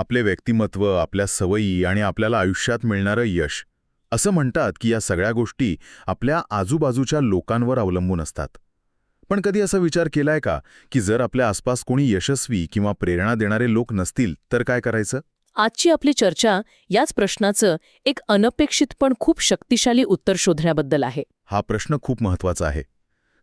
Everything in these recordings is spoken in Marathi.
आपले व्यक्तिमत्व आपल्या सवयी आणि आपल्याला आयुष्यात मिळणारं यश. असं म्हणतात की या सगळ्या गोष्टी आपल्या आजूबाजूच्या लोकांवर अवलंबून असतात. पण कधी असा विचार केलाय का की जर आपल्या आसपास कोणी यशस्वी किंवा प्रेरणा देणारे लोक नसतील तर काय करायचं? आजची आपली चर्चा याच प्रश्नाचं एक अनपेक्षित पण खूप शक्तिशाली उत्तर शोधण्याबद्दल आहे. हा प्रश्न खूप महत्त्वाचा आहे.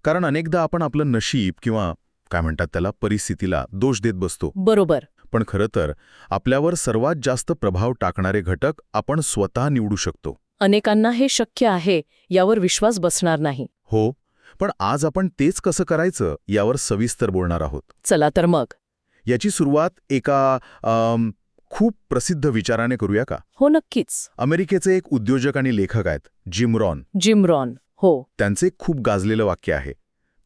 कारण अनेकदा आपण आपलं नशीब किंवा काय म्हणतात त्याला परिस्थितीला दोष देत बसतो. बरोबर. पण खरं तर आपल्यावर सर्वात जास्त प्रभाव टाकणारे घटक आपण स्वतः निवडू शकतो. अनेकांना हे शक्य आहे यावर विश्वास बसणार नाही. हो पण आज आपण तेच कसं करायचं यावर सविस्तर बोलणार आहोत. चला तर मग. याची सुरुवात एका अम, खूप प्रसिद्ध विचाराने करूया का? हो नक्कीच. अमेरिकेचे एक उद्योजक आणि लेखक आहेत जिम रॉन. जिम रॉन हो. त्यांचे खूप गाजलेलं वाक्य आहे.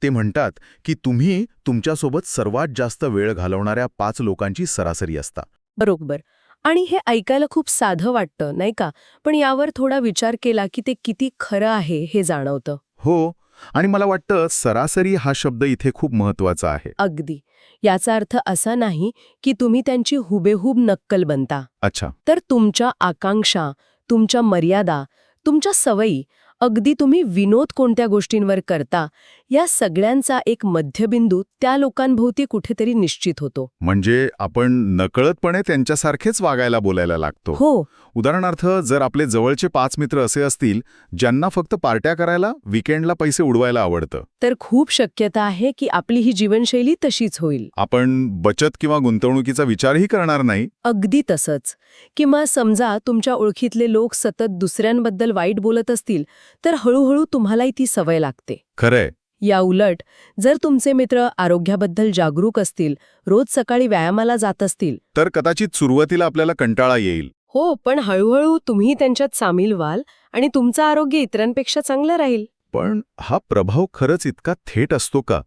ते म्हणतात की तुम्ही तुमच्यासोबत सर्वात जास्त वेळ घालवणाऱ्या पाच लोकांची सरासरी असता. बरोबर. आणि हे ऐकायला खूप साधं वाटतं नाही का? पण यावर थोडा विचार केला की ते किती खरं आहे हे जाणवतं. हो आणि मला वाटतं सरासरी हा शब्द इथे खूप महत्त्वाचा आहे. अगदी. याचा अर्थ असा नाही की तुम्ही त्यांची हुबेहूब नक्कल बनता. अच्छा. तर तुमच्या आकांक्षा तुमच्या मर्यादा तुमच्या सवयी अगदी तुम्ही विनोद कोणत्या गोष्टींवर करता या सगळ्यांचा एक मध्यबिंदू त्या लोकांभोवती कुठेतरी निश्चित होतो. म्हणजे आपण नकळतपणे त्यांच्यासारखेच वागायला बोलायला लागतो. हो. उदाहरणार्थ जर आपले जवळचे पाच मित्र असे असतील ज्यांना फक्त पार्ट्या करायला विकेंडला पैसे उडवायला आवडतं. तर खूप शक्यता आहे की आपली ही जीवनशैली तशीच होईल. आपण बचत किंवा गुंतवणुकीचा विचारही करणार नाही. अगदी तसंच. किंवा समजा तुमच्या ओळखीतले लोक सतत दुसऱ्यांबद्दल वाईट बोलत असतील तर हळूहळू तुम्हालाही ती सवय लागते. खरंय. या उलट जर तुमचे मित्र आरोग्याबद्दल जागरूक असतील रोज सकाळी व्यायामाला जात असतील तर कदाचित सुरुवातीला आपल्याला कंटाळा येईल. हो पण हळूहळू तुम्ही त्यांच्यात सामील व्हाल आणि तुमचं आरोग्य इतरांपेक्षा चांगलं राहील. पण हा प्रभाव खरंच इतका थेट असतो का?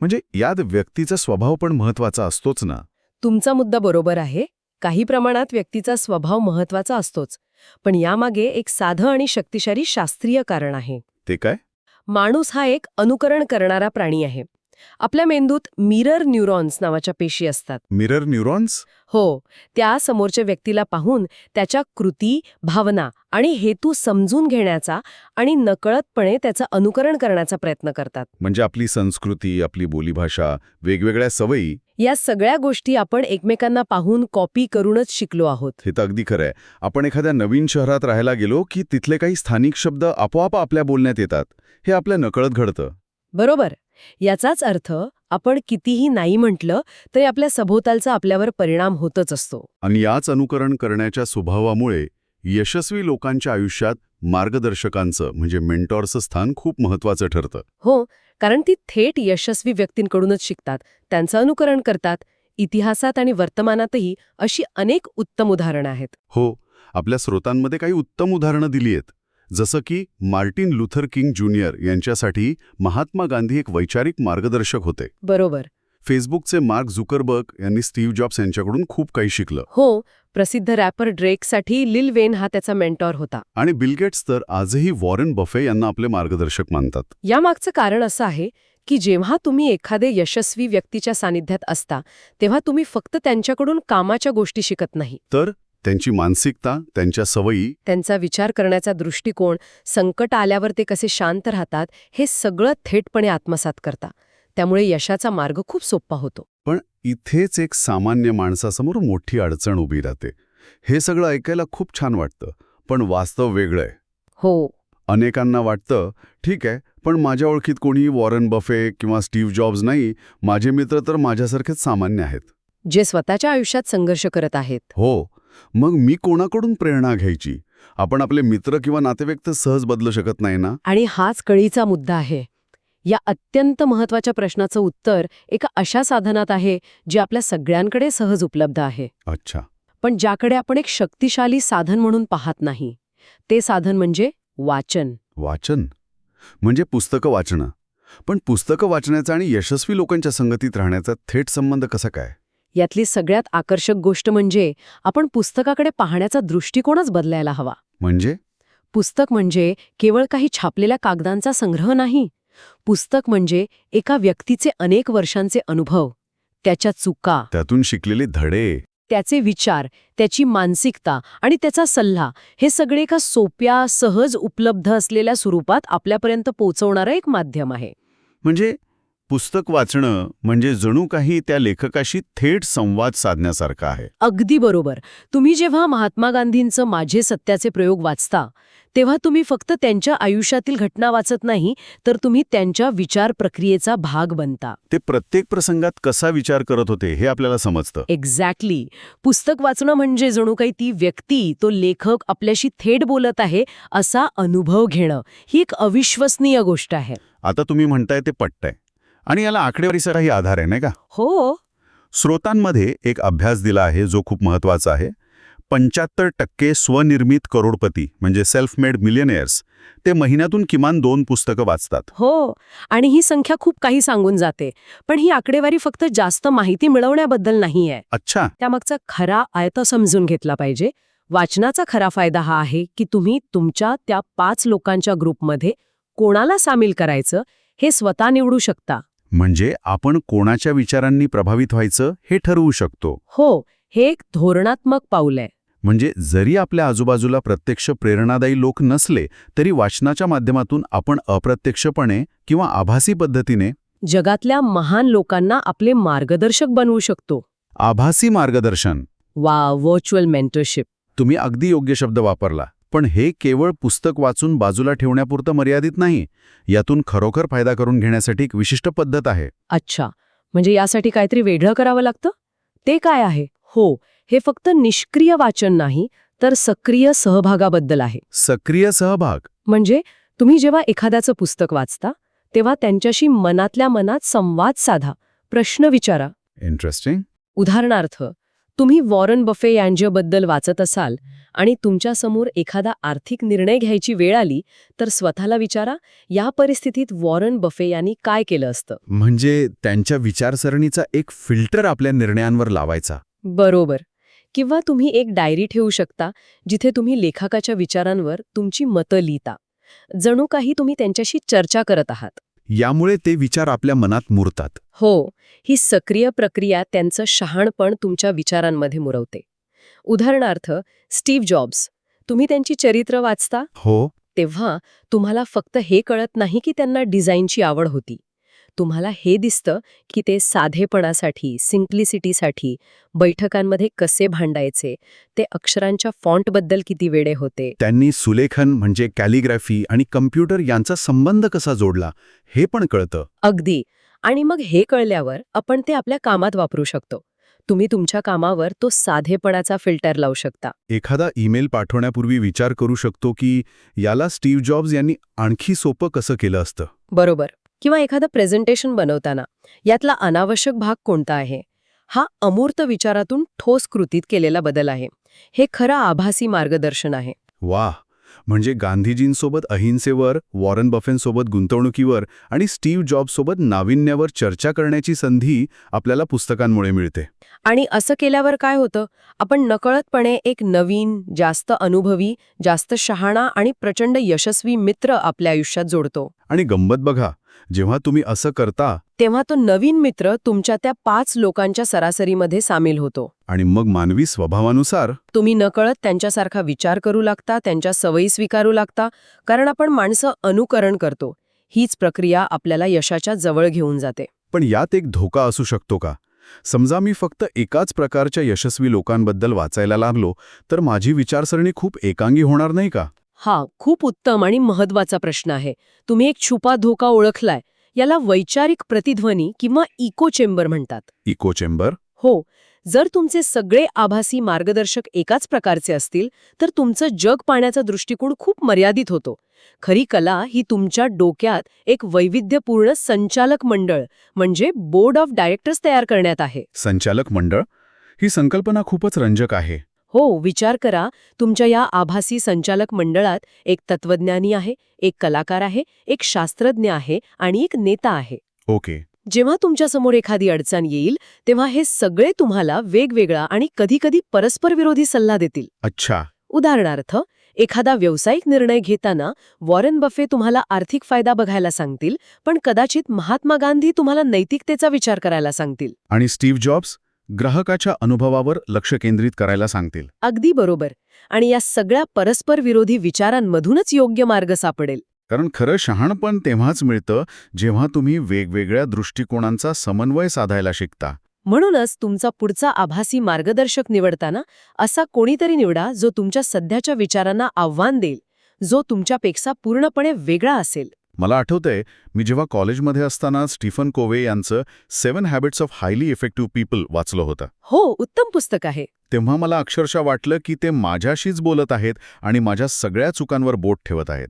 म्हणजे यात व्यक्तीचा स्वभाव पण महत्त्वाचा असतोच ना. तुमचा मुद्दा बरोबर आहे. काही प्रमाणात व्यक्तीचा स्वभाव महत्त्वाचा असतोच. पण यामागे एक साधं आणि शक्तिशाली शास्त्रीय कारण आहे. ते काय? माणूस हा एक अनुकरण करणारा प्राणी आहे. आपल्या मेंदूत मिरर न्यूरॉन्स नावाच्या पेशी असतात. Mirror neurons? हो त्या समोरच्या व्यक्तीला पाहून त्याच्या कृती भावना आणि हेतू समजून घेण्याचा आणि नकळतपणे त्याचं अनुकरण करण्याचा प्रयत्न करतात. म्हणजे आपली संस्कृती आपली बोलीभाषा वेगवेगळ्या सवयी? या सगळ्या गोष्टी आपण एकमेकांना पाहून कॉपी करूनच शिकलो आहोत. हे तर अगदी खरंय. आपण एखाद्या नवीन शहरात राहायला गेलो की तिथले काही स्थानिक शब्द आपोआप आपल्या बोलण्यात येतात. हे आपल्या नकळत घडतं. बरोबर. याचाच अर्थ आपण कितीही नाही म्हटलं तरी आपल्या सभोवतालचा आपल्यावर परिणाम होतच असतो. आणि याच अनुकरण करण्याच्या स्वभावामुळे यशस्वी लोकांच्या आयुष्यात मार्गदर्शकांचं म्हणजे मेंटॉरचं स्थान खूप महत्वाचं ठरतं. हो कारण ती थेट यशस्वी व्यक्तींकडूनच शिकतात त्यांचं अनुकरण करतात. इतिहासात आणि वर्तमानातही अशी अनेक उत्तम उदाहरणं आहेत. हो आपल्या स्रोतांमध्ये काही उत्तम उदाहरणं दिली आहेत. जसं की मार्टिन लुथर किंग ज्युनियर यांच्यासाठी महात्मा गांधी एक वैचारिक मार्गदर्शक होते. बरोबर. फेसबुकचे मार्क झुकरबर्ग यांनी स्टीव्ह जॉब्स यांच्याकडून खूप काही शिकलं. हो प्रसिद्ध रॅपर ड्रेकसाठी लिल वेन हा त्याचा मेंटॉर होता. आणि बिल गेट्स तर आजही वॉरेन बफे यांना आपले मार्गदर्शक मानतात. यामागचं कारण असं आहे की जेव्हा तुम्ही एखादे यशस्वी व्यक्तीच्या सानिध्यात असता तेव्हा तुम्ही फक्त त्यांच्याकडून कामाच्या गोष्टी शिकत नाही. तर त्यांची मानसिकता त्यांच्या सवयी. त्यांचा विचार करण्याचा दृष्टिकोन संकट आल्यावर ते कसे शांत राहतात हे सगळं थेटपणे आत्मसात करता. त्यामुळे यशाचा मार्ग खूप सोपा होतो. पण इथेच एक सामान्य माणसासमोर मोठी अडचण उभी राहते. हे सगळं ऐकायला खूप छान वाटतं पण वास्तव वेगळं आहे. हो. अनेकांना वाटतं ठीक आहे पण माझ्या ओळखीत कोणी वॉरन बफे किंवा स्टीव्ह जॉब्स नाही माझे मित्र तर माझ्यासारखेच सामान्य आहेत. जे स्वतःच्या आयुष्यात संघर्ष करत आहेत. हो. मग मी कोणाकडून प्रेरणा घ्यायची? आपण आपले मित्र किंवा नातेवाईक तर सहज बदलू शकत नाही ना? आणि हाच कळीचा मुद्दा आहे. या अत्यंत महत्त्वाच्या प्रश्नाचं उत्तर एका अशा साधनात आहे जे आपल्या सगळ्यांकडे सहज उपलब्ध आहे. अच्छा. पण ज्याकडे आपण एक शक्तिशाली साधन म्हणून पाहत नाही ते साधन म्हणजे वाचन. वाचन? म्हणजे पुस्तकं वाचणं. पण पुस्तकं वाचण्याचा आणि यशस्वी लोकांच्या संगतीत राहण्याचा थेट संबंध कसा काय? यातली सगळ्यात आकर्षक गोष्ट म्हणजे आपण पुस्तकाकडे पाहण्याचा दृष्टिकोनच बदलायला हवा. म्हणजे? पुस्तक म्हणजे केवळ काही छापलेल्या कागदांचा संग्रह नाही. पुस्तक म्हणजे एका व्यक्तीचे अनेक वर्षांचे अनुभव त्याच्या चुका त्यातून शिकलेले धडे. त्याचे विचार त्याची मानसिकता आणि त्याचा सल्ला हे सगळे एका सोप्या सहज उपलब्ध असलेल्या स्वरूपात आपल्यापर्यंत पोहोचवणारं एक माध्यम आहे. म्हणजे पुस्तक वाचणं म्हणजे जणू काही त्या लेखकाशी थेट संवाद साधण्यासारखं आहे. अगदी बरोबर. तुम्ही जेव्हा महात्मा गांधींचं माझे सत्याचे प्रयोग वाचता तेव्हा तुम्ही फक्त त्यांच्या आयुष्यातील घटना वाचत नाही तर तुम्ही त्यांच्या विचार प्रक्रियेचा भाग बनता. ते प्रत्येक प्रसंगात कसा विचार करत होते हे आपल्याला समजतं. एक्झॅक्टली पुस्तक वाचणं म्हणजे जणू काही ती व्यक्ती तो लेखक आपल्याशी थेट बोलत आहे असा अनुभव घेणं. ही एक अविश्वसनीय गोष्ट आहे. आता तुम्ही म्हणताय ते पटतंय. आणि याला आकडेवारीचाही आधार आहे नाही का? हो. स्रोतांमध्ये एक अभ्यास दिला आहे जो खूप महत्त्वाचा आहे. पंच्याहत्तर टक्के स्वनिर्मित करोडपती म्हणजे सेल्फ मेड मिलियनेअर्स ते महिन्यातून किमान दोन पुस्तकं वाचतात. हो आणि ही संख्या खूप काही सांगून जाते. पण ही आकडेवारी फक्त जास्त माहिती मिळवण्याबद्दल नाहीये. अच्छा. त्यामागचा खरा आयत समजून घेतला पाहिजे. वाचनाचा खरा फायदा हा आहे की तुम्ही तुमच्या त्या पाच लोकांच्या ग्रुपमध्ये कोणाला सामील करायचं हे स्वतः निवडू शकता. म्हणजे आपण कोणाच्या विचारांनी प्रभावित व्हायचं हे ठरवू शकतो. हो हे एक धोरणात्मक पाऊल आहे. म्हणजे जरी आपल्या आजूबाजूला प्रत्यक्ष प्रेरणादायी लोक नसले तरी वाचनाच्या माध्यमातून आपण अप्रत्यक्षपणे किंवा आभासी पद्धतीने जगातल्या महान लोकांना आपले मार्गदर्शक बनवू शकतो. आभासी मार्गदर्शन. वा व्हर्च्युअल मेंटरशिप तुम्ही अगदी योग्य शब्द वापरला. पण हे केवळ पुस्तक वाचून बाजूला ठेवण्यापुरतं मर्यादित नाही यातून खरोखर फायदा करून घेण्यासाठी एक विशिष्ट पद्धत आहे. अच्छा म्हणजे यासाठी काहीतरी वेगळं करावं लागतं? ते काय आहे? हो हे फक्त निष्क्रिय वाचन नाही तर सक्रिय सहभागाबद्दल आहे. सक्रिय सहभाग? म्हणजे तुम्ही जेव्हा एखाद्याचं पुस्तक वाचता तेव्हा त्यांच्याशी मनातल्या मनात संवाद साधा प्रश्न विचारा. इंटरेस्टिंग उदाहरणार्थ तुम्ही वॉरन बफे यांच्याबद्दल वाचत असाल आणि तुमच्यासमोर एखादा आर्थिक निर्णय घ्यायची वेळ आली तर स्वतःला विचारा या परिस्थितीत वॉरन बफे यांनी काय केलं असतं? म्हणजे त्यांच्या विचारसरणीचा एक फिल्टर आपल्या निर्णयांवर लावायचा. बरोबर. किंवा तुम्ही एक डायरी ठेवू शकता जिथे तुम्ही लेखकाच्या विचारांवर तुमची मतं लिहिता. जणू काही तुम्ही त्यांच्याशी चर्चा करत आहात. यामुळे ते विचार आपल्या मनात मुरतात. हो ही सक्रिय प्रक्रिया त्यांचं शहाणपण तुमच्या विचारांमध्ये मुरवते. उदाहरणार्थ स्टीव्ह जॉब्स तुम्ही त्यांची चरित्र वाचता? हो. तेव्हा तुम्हाला फक्त हे कळत नाही की त्यांना डिझाईनची आवड होती. तुम्हाला हे दिसतं की ते साधेपणासाठी सिम्प्लिसिटीसाठी बैठकांमध्ये कसे भांडायचे ते अक्षरांच्या फॉन्टबद्दल किती वेडे होते. त्यांनी सुलेखन म्हणजे कॅलिग्राफी आणि कम्प्युटर यांचा संबंध कसा जोडला हे पण कळतं. अगदी. आणि मग हे कळल्यावर आपण ते आपल्या कामात वापरू शकतो. तुम्ही तुमच्या कामावर तो साधेपणाचा फिल्टर लावू शकता. एखादा ईमेल पाठवण्यापूर्वी विचार करू शकतो की याला स्टीव्ह जॉब्स यांनी आणखी सोपं कसं केलं असतं? बरोबर. किंवा एखादं प्रेझेंटेशन बनवताना यातला अनावश्यक भाग कोणता आहे? हा अमूर्त विचारातून ठोस कृतीत केलेला बदल आहे. हे खरं आभासी मार्गदर्शन आहे. वाह! म्हणजे गांधीजींसोबत अहिंसेवर वॉरन बफेनसोबत गुंतवणुकीवर आणि स्टीव्ह जॉब्ससोबत नाविन्यावर चर्चा करण्याची संधी आपल्याला पुस्तकांमुळे मिळते. आणि असं केल्यावर काय होतं? आपण नकळतपणे एक नवीन जास्त अनुभवी जास्त शहाणा आणि प्रचंड यशस्वी मित्र आपल्या आयुष्यात जोडतो. आणि गंमत बघा जेव्हा तुम्ही असं करता तेव्हा तो नवीन मित्र तुमच्या त्या पाच लोकांच्या सरासरीमध्ये सामील होतो. आणि मग मानवी स्वभावानुसार? तुम्ही नकळत त्यांच्यासारखा विचार करू लागता त्यांच्या सवयी स्वीकारू लागता कारण आपण माणसं अनुकरण करतो. हीच प्रक्रिया आपल्याला यशाच्या जवळ घेऊन जाते. पण यात एक धोका असू शकतो का? समजा मी फक्त एकाच प्रकारच्या यशस्वी लोकांबद्दल वाचायला लागलो तर माझी विचारसरणी खूप एकांगी होणार नाही का? हा खूप उत्तम आणि महत्त्वाचा प्रश्न आहे. तुम्ही एक छुपा धोका ओळखलाय. याला वैचारिक प्रतिध्वनी किंवा इको चेंबर म्हणतात. Echo chamber? हो. जर तुमचे सगळे आभासी मार्गदर्शक एकाच प्रकारचे असतील तर तुमचं जग पाहण्याचा दृष्टिकोन खूप मर्यादित होतो. खरी कला ही तुमच्या डोक्यात एक वैविध्यपूर्ण संचालक मंडळ म्हणजे बोर्ड ऑफ डायरेक्टर्स तयार करण्यात आहे. संचालक मंडळ? ही संकल्पना खूपच रंजक आहे. हो विचार करा. तुमच्या या आभासी संचालक मंडळात एक तत्वज्ञानी आहे एक कलाकार आहे एक शास्त्रज्ञ आहे आणि एक नेता आहे. ओके. जेव्हा तुमच्यासमोर एखादी अडचण येईल तेव्हा हे सगळे तुम्हाला वेगवेगळा आणि कधीकधी परस्पर विरोधी सल्ला देतील. अच्छा. उदाहरणार्थ एखादा व्यावसायिक निर्णय घेताना वॉरेन बफे तुम्हाला आर्थिक फायदा बघायला सांगतील पण कदाचित महात्मा गांधी तुम्हाला नैतिकतेचा विचार करायला सांगतील. आणि स्टीव्ह जॉब्स? ग्राहकाच्या अनुभवावर लक्ष केंद्रित करायला सांगतील. अगदी बरोबर. आणि या सगळ्या परस्पर विरोधी विचारांमधूनच योग्य मार्ग सापडेल. कारण खरं शहाणपण तेव्हाच मिळतं जेव्हा तुम्ही वेगवेगळ्या दृष्टिकोनांचा समन्वय साधायला शिकता. म्हणूनच तुमचा पुढचा आभासी मार्गदर्शक निवडताना असा कोणीतरी निवडा जो तुमच्या सध्याच्या विचारांना आव्हान देईल जो तुमच्यापेक्षा पूर्णपणे वेगळा असेल. मला आठवतंय मी जेव्हा कॉलेजमध्ये असताना स्टीफन कोवे यांचं seven habits of highly effective people वाचलं होतं. हो उत्तम पुस्तक आहे. तेव्हा मला अक्षरशः वाटलं की ते माझ्याशीच बोलत आहेत आणि माझ्या सगळ्या चुकांवर बोट ठेवत आहेत.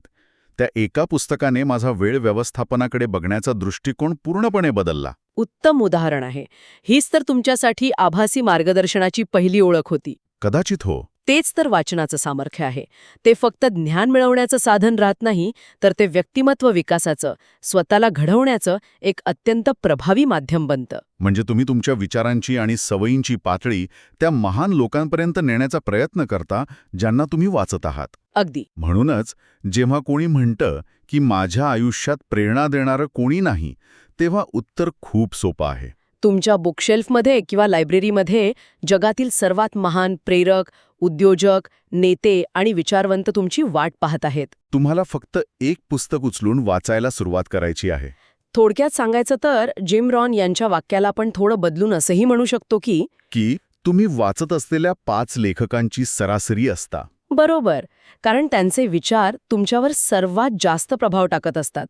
त्या एका पुस्तकाने माझा वेळ व्यवस्थापनाकडे बघण्याचा दृष्टिकोन पूर्णपणे बदलला. उत्तम उदाहरण आहे. हीच तर तुमच्यासाठी आभासी मार्गदर्शनाची पहिली ओळख होती. कदाचित हो. तेच तर वाचनाचं सामर्थ्य आहे. ते फक्त ज्ञान मिळवण्याचं साधन राहत नाही तर ते व्यक्तिमत्व विकासाचं स्वतःला घडवण्याचं एक अत्यंत प्रभावी माध्यम बनतं. म्हणजे तुम्ही तुमच्या विचारांची आणि सवयींची पातळी त्या महान लोकांपर्यंत नेण्याचा प्रयत्न करता ज्यांना तुम्ही वाचत आहात. अगदी. म्हणूनच जेव्हा कोणी म्हणतं की माझ्या आयुष्यात प्रेरणा देणारं कोणी नाही तेव्हा उत्तर खूप सोपं आहे. तुमच्या बुकशेल्फमध्ये किंवा लायब्ररीमध्ये जगातील सर्वात महान प्रेरक उद्योजक नेते आणि विचारवंत तुमची वाट पाहत आहेत. तुम्हाला फक्त एक पुस्तक उचलून वाचायला सुरुवात करायची आहे. थोडक्यात सांगायचं तर जिम रॉन यांच्या वाक्याला आपण थोडं बदलून असंही म्हणू शकतो की की तुम्ही वाचत असलेल्या पाच लेखकांची सरासरी असता. बरोबर. कारण त्यांचे विचार तुमच्यावर सर्वात जास्त प्रभाव टाकत असतात.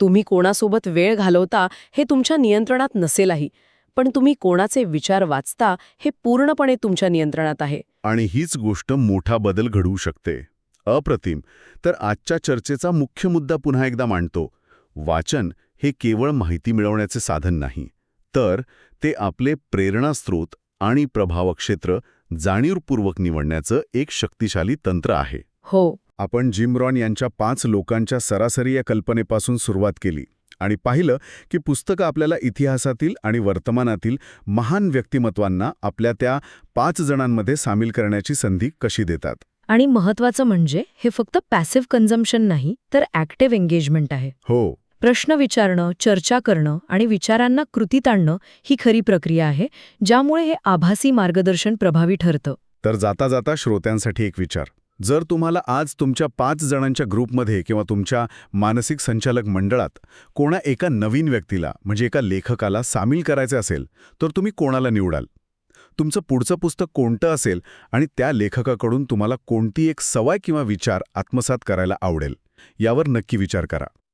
तुम्ही कोणासोबत वेळ घालवता हे तुमच्या नियंत्रणात नसेलही. पण तुम्ही कोणाचे विचार वाचता हे पूर्णपणे तुमच्या नियंत्रणात आहे. आणि हीच गोष्ट मोठा बदल घडवू शकते. अप्रतिम. तर आजच्या चर्चेचा मुख्य मुद्दा पुन्हा एकदा मांडतो. वाचन हे केवळ माहिती मिळवण्याचे साधन नाही. तर ते आपले प्रेरणास्रोत आणि प्रभावक्षेत्र जाणीवपूर्वक निवडण्याचं एक शक्तिशाली तंत्र आहे. हो. आपण जिम रॉन यांच्या पाच लोकांच्या सरासरी या कल्पनेपासून सुरुवात केली. आणि पाहिलं की पुस्तकं आपल्याला इतिहासातील आणि वर्तमानातील महान व्यक्तिमत्वांना आपल्या त्या पाच जणांमध्ये सामील करण्याची संधी कशी देतात. आणि महत्वाचं म्हणजे हे फक्त पॅसिव्ह कन्झम्पशन नाही तर ॲक्टिव्ह एंगेजमेंट आहे. हो. प्रश्न विचारणं चर्चा करणं आणि विचारांना कृतीत आणणं ही खरी प्रक्रिया आहे ज्यामुळे हे आभासी मार्गदर्शन प्रभावी ठरतं. तर जाता जाता श्रोत्यांसाठी एक विचार. जर तुम्हाला आज तुमच्या पाच जणांच्या ग्रुपमध्ये किंवा तुमच्या मानसिक संचालक मंडळात कोणा एका नवीन व्यक्तीला म्हणजे एका लेखकाला सामील करायचे असेल तर तुम्ही कोणाला निवडाल? तुमचं पुढचं पुस्तक कोणतं असेल आणि त्या लेखकाकडून तुम्हाला कोणती एक सवय किंवा विचार आत्मसात करायला आवडेल यावर नक्की विचार करा.